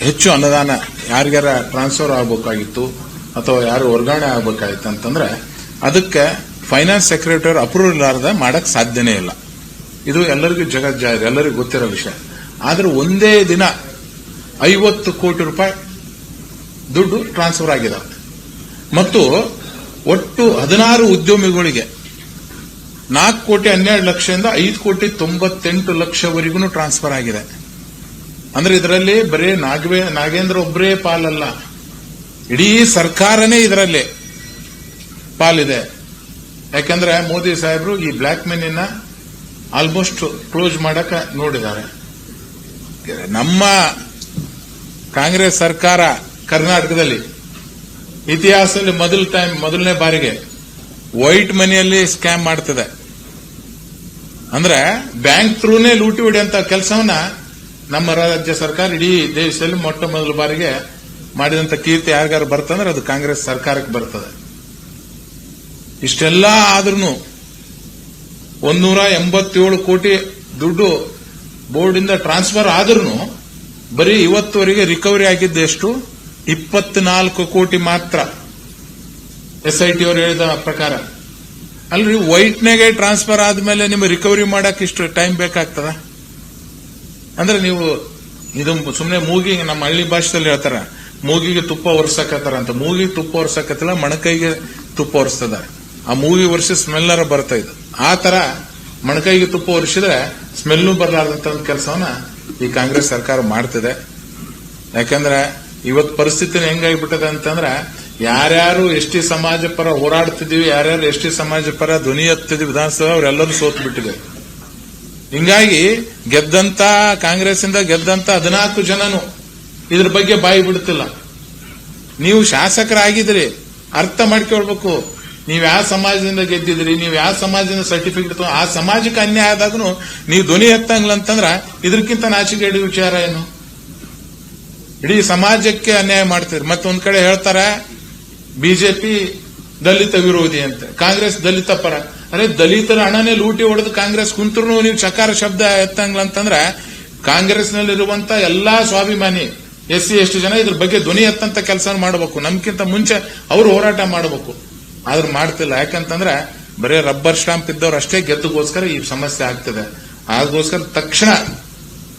ಹೆಚ್ಚು ಅನುದಾನ ಯಾರಿಗಾರ ಟ್ರಾನ್ಸ್ಫರ್ ಆಗಬೇಕಾಗಿತ್ತು ಅಥವಾ ಯಾರು ವರ್ಗಾವಣೆ ಆಗಬೇಕಾಗಿತ್ತು ಅಂತಂದ್ರೆ, ಅದಕ್ಕೆ ಫೈನಾನ್ಸ್ ಸೆಕ್ರೆಟರಿ ಅಪ್ರೂವಲ್ ಇಲ್ಲಾರ್ದ ಮಾಡಕ್ ಸಾಧ್ಯನೇ ಇಲ್ಲ. ಇದು ಎಲ್ಲರಿಗೂ ಜಗತ್ ಜಾಹಿರ್ ಎಲ್ಲರಿಗೂ ಗೊತ್ತಿರೋ ವಿಷಯ. ಆದರೆ ಒಂದೇ ದಿನ ಐವತ್ತು ಕೋಟಿ ರೂಪಾಯಿ ದುಡ್ಡು ಟ್ರಾನ್ಸ್ಫರ್ ಆಗಿದೆ. ಮತ್ತು ಒಟ್ಟು ಹದಿನಾರು ಉದ್ಯಮಿಗಳಿಗೆ ನಾಲ್ಕು ಕೋಟಿ ಹನ್ನೆರಡು ಲಕ್ಷದಿಂದ ಐದು ಕೋಟಿ ತೊಂಬತ್ತೆಂಟು ಲಕ್ಷವರೆಗೂ ಟ್ರಾನ್ಸ್ಫರ್ ಆಗಿದೆ. ಅಂದ್ರೆ ಇದರಲ್ಲಿ ಬರೀ ನಾಗವೇ, ನಾಗೇಂದ್ರ ಒಬ್ಬರೇ ಪಾಲಲ್ಲ. ಇಡೀ ಸರ್ಕಾರನೇ ಇದರಲ್ಲಿ ಪಾಲಿದೆ. ಯಾಕಂದ್ರೆ ಮೋದಿ ಸಾಹೇಬರು ಈ ಬ್ಲಾಕ್ ಮನಿನ ಆಲ್ಮೋಸ್ಟ್ ಕ್ಲೋಸ್ ಮಾಡಕ ನೋಡಿದ್ದಾರೆ. ನಮ್ಮ ಕಾಂಗ್ರೆಸ್ ಸರ್ಕಾರ ಕರ್ನಾಟಕದಲ್ಲಿ ಇತಿಹಾಸದಲ್ಲಿ ಮೊದಲ ಟೈಮ್ ಮೊದಲನೇ ಬಾರಿಗೆ ವೈಟ್ ಮನಿಯಲ್ಲಿ ಸ್ಕ್ಯಾಮ್ ಮಾಡ್ತದೆ. ಅಂದ್ರೆ ಬ್ಯಾಂಕ್ ಥ್ರೂನೇ ಲೂಟಿ ಹೊಡೆಯಂತ ಕೆಲಸವನ್ನ ನಮ್ಮ ರಾಜ್ಯ ಸರ್ಕಾರ ಇಡೀ ದೇಶದಲ್ಲಿ ಮೊಟ್ಟ ಮೊದಲ ಬಾರಿಗೆ ಮಾಡಿದಂತ ಕೀರ್ತಿ ಯಾರಿಗಾರು ಬರ್ತಂದ್ರೆ ಅದು ಕಾಂಗ್ರೆಸ್ ಸರ್ಕಾರಕ್ಕೆ ಬರ್ತದೆ. ಇಷ್ಟೆಲ್ಲ ಆದ್ರೂ ಒಂದೂರ ಎಂಬತ್ತೇಳು ಕೋಟಿ ದುಡ್ಡು ಬೋರ್ಡಿಂದ ಟ್ರಾನ್ಸ್ಫರ್ ಆದ್ರೂ ಬರೀ ಇವತ್ತುವರೆಗೆ ರಿಕವರಿ ಆಗಿದ್ದು ಎಷ್ಟು ಇಪ್ಪತ್ನಾಲ್ಕು ಕೋಟಿ ಮಾತ್ರ. ಎಸ್ಐಟಿ ಅವರು ಹೇಳಿದ ಪ್ರಕಾರ. ಅಲ್ರಿ, ವೈಟ್ನೆಗೆ ಟ್ರಾನ್ಸ್ಫರ್ ಆದ್ಮೇಲೆ ನಿಮ್ಗೆ ರಿಕವರಿ ಮಾಡಕ್ ಇಷ್ಟು ಟೈಮ್ ಬೇಕಾಗ್ತದ? ಅಂದ್ರೆ ನೀವು ಇದು ಸುಮ್ಮನೆ ಮೂಗಿಗೆ ನಮ್ಮ ಹಳ್ಳಿ ಭಾಷೆದಲ್ಲಿ ಹೇಳ್ತಾರ, ಮೂಗಿಗೆ ತುಪ್ಪ ಒರ್ಸಕತ್ತಾರ ಅಂತ ಮೂಗಿಗೆ ತುಪ್ಪ ಒರ್ಸಕತ್ತಿಲ್ಲ, ಮಣಕೈಗೆ ತುಪ್ಪ ಒರೆಸ್ತದ. ಆ ಮೂವಿ ವರ್ಷ ಸ್ಮೆಲ್ಲರ ಬರ್ತಾ ಇದು. ಆ ತರ ಮಣಕೈಗೆ ತುಪ್ಪ ಒರೆಸಿದ್ರೆ ಸ್ಮೆಲ್ಲು ಬರಲಾರ್ದಂತ ಒಂದು ಕೆಲಸವನ್ನ ಈ ಕಾಂಗ್ರೆಸ್ ಸರ್ಕಾರ ಮಾಡ್ತಿದೆ. ಯಾಕಂದ್ರೆ ಇವತ್ ಪರಿಸ್ಥಿತಿನ ಹೆಂಗಾಗಿಬಿಟ್ಟದೆ ಅಂತಂದ್ರೆ ಯಾರ್ಯಾರು ಎಸ್ ಟಿ ಸಮಾಜ ಪರ ಹೋರಾಡ್ತಿದೀವಿ ಯಾರ್ಯಾರು ಎಸ್ ಟಿ ಸಮಾಜ ಪರ ಧ್ವನಿ ಎತ್ತಿದ್ವಿ ವಿಧಾನಸಭೆ, ಅವರೆಲ್ಲರೂ ಸೋತ್ ಬಿಟ್ಟಿದೆ ಹಿಂಗಾಗಿ ಗೆದ್ದಂತ ಕಾಂಗ್ರೆಸ್ ಇಂದ ಗೆದ್ದಂತ ಹದಿನಾಲ್ಕು ಜನನು ಇದ್ರ ಬಗ್ಗೆ ಬಾಯಿ ಬಿಡುತ್ತಿಲ್ಲ ನೀವು ಶಾಸಕರಾಗಿದ್ರಿ, ಅರ್ಥ ಮಾಡ್ಕೊಳ್ಬೇಕು. ನೀವು ಯಾವ ಸಮಾಜದಿಂದ ಗೆದ್ದಿದ್ರಿ, ನೀವು ಯಾವ ಸಮಾಜದಿಂದ ಸರ್ಟಿಫಿಕೇಟ್ ಆ ಸಮಾಜಕ್ಕೆ ಅನ್ಯಾಯ ಆದಾಗೂ ನೀವು ಧ್ವನಿ ಎತ್ತಂಗಿಲ್ಲ ಅಂತಂದ್ರ ಇದಕ್ಕಿಂತ ನಾಚಿಕೆ ಇಡೀ ವಿಚಾರ ಏನು? ಇಡೀ ಸಮಾಜಕ್ಕೆ ಅನ್ಯಾಯ ಮಾಡ್ತೀರಿ ಮತ್ತೊಂದ್ ಕಡೆ ಹೇಳ್ತಾರೆ, ಬಿಜೆಪಿ ದಲಿತ ವಿರೋಧಿ ಅಂತ. ಕಾಂಗ್ರೆಸ್ ದಲಿತ ಪರ. ಅರೆ ದಲಿತರ ಹಣನೇ ಲೂಟಿ ಹೊಡೆದು ಕಾಂಗ್ರೆಸ್ ಕುಂತ್ರು ನೀವು ಚಕಾರ ಶಬ್ದ ಎತ್ತಂಗಿಲ್ಲ ಅಂತಂದ್ರೆ ಕಾಂಗ್ರೆಸ್ನಲ್ಲಿರುವಂತ ಎಲ್ಲಾ ಸ್ವಾಭಿಮಾನಿ ಎಸ್ ಸಿ ಎಷ್ಟು ಜನ ಇದ್ರ ಬಗ್ಗೆ ಧ್ವನಿ ಎತ್ತಂತ ಕೆಲಸ ಮಾಡಬೇಕು. ನಮ್ಗಿಂತ ಮುಂಚೆ ಅವರು ಹೋರಾಟ ಮಾಡಬೇಕು. ಆದ್ರೆ ಮಾಡ್ತಿಲ್ಲ. ಯಾಕಂತಂದ್ರೆ ಬರೀ ರಬ್ಬರ್ ಸ್ಟಾಂಪ್ ಇದ್ದವ್ರು ಅಷ್ಟೇ ಗೆದ್ದುಗೋಸ್ಕರ ಈ ಸಮಸ್ಯೆ ಆಗ್ತದೆ. ಅದಕ್ಕೋಸ್ಕರ ತಕ್ಷಣ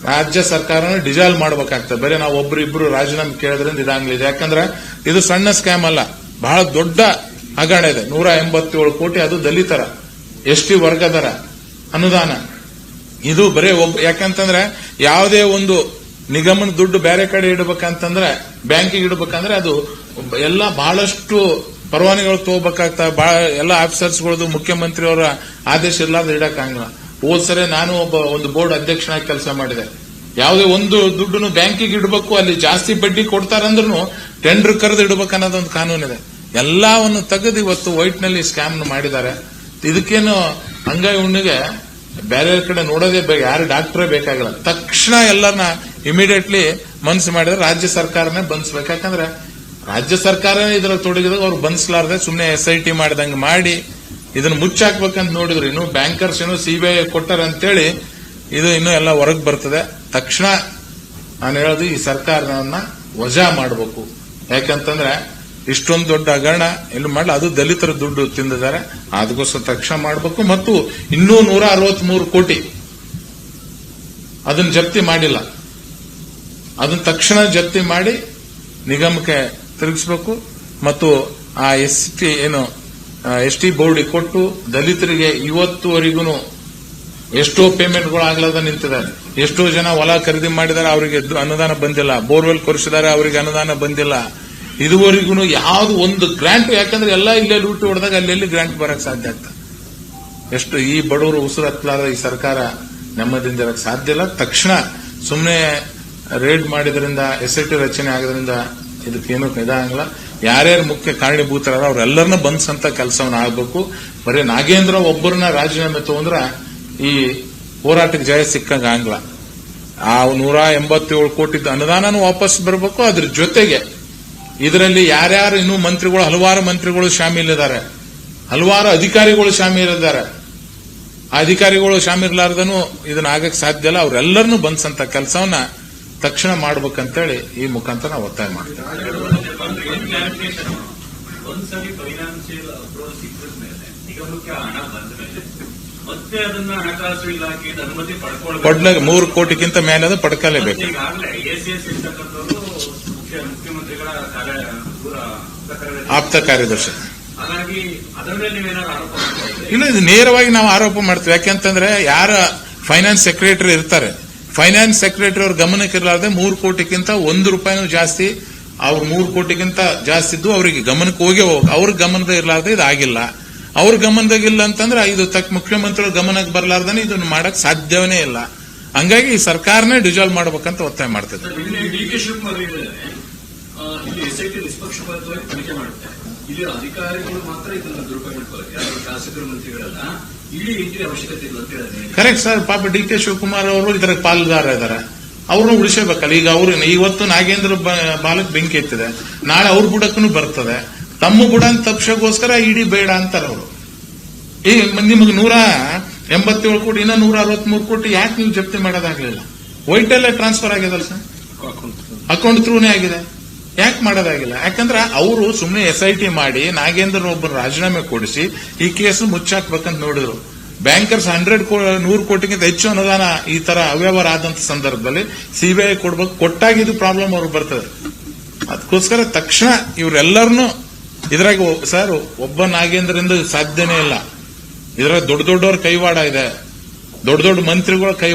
ರಾಜ್ಯ ಸರ್ಕಾರನ ಡಿಸಾಲ್ವ್ ಮಾಡಬೇಕಾಗ್ತದೆ. ಬರೀ ನಾವು ಒಬ್ರು ಇಬ್ರು ರಾಜೀನಾಮೆ ಕೇಳಿದ್ರಿಂದ ಇದಾಗ್ಲಿದೆ. ಯಾಕಂದ್ರೆ ಇದು ಸಣ್ಣ ಸ್ಕ್ಯಾಮ್ ಅಲ್ಲ. ಬಹಳ ದೊಡ್ಡ ಹಗರಣ ಇದೆ. ನೂರ ಎಂಬತ್ತೇಳು ಕೋಟಿ ಅದು ದಲಿತರ. ಎಸ್ ಟಿ ವರ್ಗದರ ಅನುದಾನ. ಇದು ಬರೀ ಒಬ್ ಯಾಕಂತಂದ್ರೆ ಯಾವುದೇ ಒಂದು ನಿಗಮನ ದುಡ್ಡು ಬೇರೆ ಕಡೆ ಇಡಬೇಕಂತಂದ್ರೆ, ಬ್ಯಾಂಕಿಗೆ ಇಡಬೇಕಂದ್ರೆ ಅದು ಎಲ್ಲ ಬಹಳಷ್ಟು ಪರವಾನಗಿಗಳು ತಗೋಬೇಕಾಗ್ತಾ ಬಹಳ ಎಲ್ಲ ಆಫೀಸರ್ಸ್ಗಳದು ಮುಖ್ಯಮಂತ್ರಿಯವರ ಆದೇಶ ಇರಲಾರ್ದು ಇಡಕ್ಕಾಗಲ್ಲ ಹೋದ್ ಸರಿ ನಾನು ಒಬ್ಬ ಒಂದು ಬೋರ್ಡ್ ಅಧ್ಯಕ್ಷನಾಗಿ ಕೆಲಸ ಮಾಡಿದೆ. ಯಾವುದೇ ಒಂದು ದುಡ್ಡನ್ನು ಬ್ಯಾಂಕಿಗೆ ಇಡಬೇಕು, ಅಲ್ಲಿ ಜಾಸ್ತಿ ಬಡ್ಡಿ ಕೊಡ್ತಾರಂದ್ರೂ ಟೆಂಡರ್ ಕರೆದು ಇಡಬೇಕು ಅನ್ನೋದೊಂದು ಕಾನೂನಿದೆ. ಎಲ್ಲವನ್ನು ತೆಗೆದು ಇವತ್ತು ವೈಟ್ನಲ್ಲಿ ಸ್ಕ್ಯಾಮ್ ಮಾಡಿದ್ದಾರೆ. ಇದಕ್ಕೇನು ಅಂಗೈ ಉಣ್ಣಿಗೆ ಬೇರೆ ಕಡೆ ನೋಡೋದೇ ಬೇಕು ಯಾರು ಡಾಕ್ಟ್ರೇ ಬೇಕಾಗಿಲ್ಲ. ತಕ್ಷಣ ಎಲ್ಲರನ್ನ ಇಮಿಡಿಯೇಟ್ಲಿ ಮನ್ಸು ಮಾಡಿದ್ರೆ ರಾಜ್ಯ ಸರ್ಕಾರನೇ ಬಂದಿಸ್ಬೇಕು. ಯಾಕಂದ್ರೆ ರಾಜ್ಯ ಸರ್ಕಾರ ಇದ್ರಲ್ಲಿ ತೊಡಗಿದಾಗ ಅವ್ರು ಬಂಧಿಸಲಾರ್ದೆ ಸುಮ್ಮನೆ ಎಸ್ ಐ ಟಿ ಮಾಡಿದಂಗೆ ಮಾಡಿ ಇದನ್ನ ಮುಚ್ಚಾಕ್ಬೇಕಂತ ನೋಡಿದ್ರು. ಇನ್ನು ಬ್ಯಾಂಕರ್ಸ್ ಏನು ಸಿಬಿಐ ಕೊಟ್ಟಾರ ಅಂತೇಳಿ ಇದು ಇನ್ನು ಎಲ್ಲ ಹೊರಗೆ ಬರ್ತದೆ. ತಕ್ಷಣ ನಾನು ಹೇಳೋದು ಈ ಸರ್ಕಾರವನ್ನ ವಜಾ ಮಾಡಬೇಕು. ಯಾಕಂತಂದ್ರೆ ಇಷ್ಟೊಂದು ದೊಡ್ಡ ಹಗರಣ ಎಲ್ಲೂ ಮಾಡಲ್ಲ ಅದು ದಲಿತರ ದುಡ್ಡು ತಿಂದಿದ್ದಾರೆ. ಅದಕ್ಕೋಸ್ಕರ ತಕ್ಷಣ ಮಾಡಬೇಕು ಮತ್ತು ಇನ್ನೂ ನೂರ ಅರವತ್ಮೂರು ಕೋಟಿ ಅದನ್ನ ಜಪ್ತಿ ಮಾಡಿಲ್ಲ. ಅದನ್ನ ತಕ್ಷಣ ಜಪ್ತಿ ಮಾಡಿ ನಿಗಮಕ್ಕೆ ತಿರುಗಿಸಬೇಕು ಮತ್ತು ಆ ಎಸ್ ಟಿ ಏನು ಎಸ್ ಟಿ ಬೋರ್ಡಿಗೆ ಕೊಟ್ಟು ದಲಿತರಿಗೆ ಇವತ್ತುವರೆಗೂ ಎಷ್ಟೋ ಪೇಮೆಂಟ್ಗಳು ಆಗ್ಲದ ನಿಂತಿದ್ದಾರೆ ಎಷ್ಟೋ ಜನ ಹೊಲ ಖರೀದಿ ಮಾಡಿದ್ದಾರೆ ಅವರಿಗೆ ಅನುದಾನ ಬಂದಿಲ್ಲ. ಬೋರ್ವೆಲ್ ಕೊರಿಸಿದ್ದಾರೆ ಅವರಿಗೆ ಅನುದಾನ ಬಂದಿಲ್ಲ. ಇದುವರೆಗೂ ಯಾವ್ದು ಒಂದು ಗ್ರಾಂಟ್ ಯಾಕಂದ್ರೆ ಎಲ್ಲ ಇಲ್ಲೇ ಲೂಟಿ ಹೊಡೆದಾಗ ಅಲ್ಲೆಲ್ಲಿ ಗ್ರಾಂಟ್ ಬರಕ್ ಸಾಧ್ಯ ಆಗ್ತದೆ ಎಷ್ಟು ಈ ಬಡವರು ಉಸಿರು ಹತ್ತಲಾರ ಈ ಸರ್ಕಾರ ನೆಮ್ಮದಿಯಿಂದ ಇರಕ್ ಸಾಧ್ಯ ಇಲ್ಲ. ತಕ್ಷಣ ಸುಮ್ಮನೆ ರೇಡ್ ಮಾಡಿದ್ರಿಂದ ಎಸ್ ರಚನೆ ಆಗೋದ್ರಿಂದ ಇದಕ್ಕೇನು ಇದಾಗಲ್ಲ ಯಾರ್ಯಾರು ಮುಖ್ಯ ಕಾರಣೀಭೂತರಾರ ಅವರೆಲ್ಲರನ್ನ ಬಂಧಿಸಂತ ಕೆಲಸವನ್ನ ಆಗಬೇಕು. ಬರೀ ನಾಗೇಂದ್ರ ಒಬ್ಬರನ್ನ ರಾಜೀನಾಮೆ ತಗೊಂಡ್ರ ಈ ಹೋರಾಟಕ್ಕೆ ಜಯ ಸಿಕ್ಕಂಗ ಆಗಲ್ಲ. ಆ ನೂರ ಎಂಬತ್ತೇಳು ಕೋಟಿ ಅನುದಾನನೂ ವಾಪಸ್ ಬರಬೇಕು. ಅದ್ರ ಜೊತೆಗೆ ಇದರಲ್ಲಿ ಯಾರ್ಯಾರು ಇನ್ನೂ ಮಂತ್ರಿಗಳು, ಹಲವಾರು ಮಂತ್ರಿಗಳು ಶಾಮೀಲಿದ್ದಾರೆ. ಹಲವಾರು ಅಧಿಕಾರಿಗಳು ಶಾಮೀಲಿದ್ದಾರೆ. ಆ ಅಧಿಕಾರಿಗಳು ಶಾಮೀಲಾರ್ದನು ಇದನ್ನ ಆಗಕ್ಕೆ ಸಾಧ್ಯ ಇಲ್ಲ. ಅವರೆಲ್ಲರನ್ನೂ ಬಂಧಿಸಂತ ಕೆಲಸವನ್ನ ತಕ್ಷಣ ಮಾಡ್ಬೇಕಂತೇಳಿ ಈ ಮುಖಾಂತರ ನಾವು ಒತ್ತಾಯ ಮಾಡ್ತೇವೆ. ಮೂರು ಕೋಟಿಗಿಂತ ಮೇಲೆ ಅದು ಪಡ್ಕಲೇಬೇಕು. ಆಪ್ತ ಕಾರ್ಯದರ್ಶಿ. ಇಲ್ಲ ಇದು ನೇರವಾಗಿ ನಾವು ಆರೋಪ ಮಾಡ್ತೀವಿ. ಯಾಕೆಂತಂದ್ರೆ ಯಾರ ಫೈನಾನ್ಸ್ ಸೆಕ್ರೆಟರಿ ಇರ್ತಾರೆ ಫೈನಾನ್ಸ್ ಸೆಕ್ರೆಟರಿ ಅವ್ರ ಗಮನಕ್ಕೆ ಇರಲಾರ್ದೆ ಮೂರು ಕೋಟಿಗಿಂತ ಒಂದು ರೂಪಾಯಿನೂ ಜಾಸ್ತಿ, ಅವ್ರ ಮೂರು ಕೋಟಿಗಿಂತ ಜಾಸ್ತಿ ಇದ್ದು ಅವರಿಗೆ ಗಮನಕ್ಕೆ ಹೋಗಿ ಹೋಗ ಅವ್ರ ಗಮನದ ಇರಲಾರ್ದೆ ಇದು ಆಗಿಲ್ಲ ಅವ್ರ ಗಮನದಾಗಿಲ್ಲ ಅಂತಂದ್ರೆ ಇದು ತಕ್ಕ ಮುಖ್ಯಮಂತ್ರಿಗಳ ಗಮನಕ್ಕೆ ಬರಲಾರ್ದೇ ಇದನ್ನು ಮಾಡಕ್ ಸಾಧ್ಯವೇ ಇಲ್ಲ. ಹಂಗಾಗಿ ಈ ಸರ್ಕಾರನೇ ಡಿಸಾಲ್ವ್ ಮಾಡ್ಬೇಕಂತ ಒತ್ತಾಯ ಮಾಡ್ತದೆ ಇಲ್ಲಿ ಅಧಿಕಾರಿಗಳು ಮಾತ್ರ ಇದನ್ನು ದುರುಪಯೋಗ ಶಾಸಕರು, ಮಂತ್ರಿಗಳಲ್ಲ. ಕರೆಕ್ಟ್ ಸರ್ ಪಾಪ ಡಿ ಕೆ ಶಿವಕುಮಾರ್ ಅವರು ಇದರ ಪಾಲುದಾರ ಇದ್ದಾರೆ ಅವ್ರನ್ನ ಉಳಿಸಬೇಕಲ್ಲ ಈಗ ಅವರು ಇವತ್ತು ನಾಗೇಂದ್ರ ಬಾಲಕ್ ಬೆಂಕಿ ಎತ್ತಿದೆ. ನಾಳೆ ಅವ್ರ ಬುಡಕ್ಕೂ ಬರ್ತದೆ. ತಮ್ಮ ಬುಡ ತಪ್ಸೋಗೋಸ್ಕರ ಇಡೀ ಬೇಡ ಅಂತಾರೆ ಅವರು. ಈ ನಿಮಗೆ ನೂರ ಎಂಬತ್ತೇಳು ಕೋಟಿ ಇನ್ನೂ ನೂರ ಅರವತ್ಮೂರು ಕೋಟಿ ಯಾಕೆ ನೀವು ಜಪ್ತಿ ಮಾಡೋದಾಗ್ಲಿಲ್ಲ? ವೈಟಲ್ಲೇ ಟ್ರಾನ್ಸ್ಫರ್ ಆಗ್ಯದಲ್ಲ ಸರ್ ಅಕೌಂಟ್ ಥ್ರೂನೇ ಆಗಿದೆ. ಯಾಕೆ ಮಾಡೋದಾಗಿಲ್ಲ? ಯಾಕಂದ್ರೆ ಅವರು ಸುಮ್ಮನೆ ಎಸ್ ಐ ಟಿ ಮಾಡಿ ನಾಗೇಂದ್ರ ಒಬ್ಬರು ರಾಜೀನಾಮೆ ಕೊಡಿಸಿ ಈ ಕೇಸ್ ಮುಚ್ಚಾಕ್ಬೇಕಂತ ನೋಡಿದ್ರು. ಬ್ಯಾಂಕರ್ಸ್ ಹಂಡ್ರೆಡ್ ನೂರು ಕೋಟಿಗಿಂತ ಹೆಚ್ಚು ಅನುದಾನ ಈ ತರ ಅವ್ಯವಹಾರ ಆದಂತ ಸಂದರ್ಭದಲ್ಲಿ ಸಿಬಿಐ ಕೊಡ್ಬೇಕು. ಕೊಟ್ಟಾಗ ಇದು ಪ್ರಾಬ್ಲಮ್ ಅವ್ರಿಗೆ ಬರ್ತದೆ. ಅದಕ್ಕೋಸ್ಕರ ತಕ್ಷಣ ಇವರೆಲ್ಲರನ್ನೂ ಇದ್ರಾಗ ಸರ್, ಒಬ್ಬ ನಾಗೇಂದ್ರಿಂದ ಸಾಧ್ಯನೇ ಇಲ್ಲ. ಇದ್ರಾಗ ದೊಡ್ಡ ದೊಡ್ಡವ್ರ ಕೈವಾಡ ಇದೆ. ದೊಡ್ಡ ದೊಡ್ಡ ಮಂತ್ರಿಗಳ ಕೈ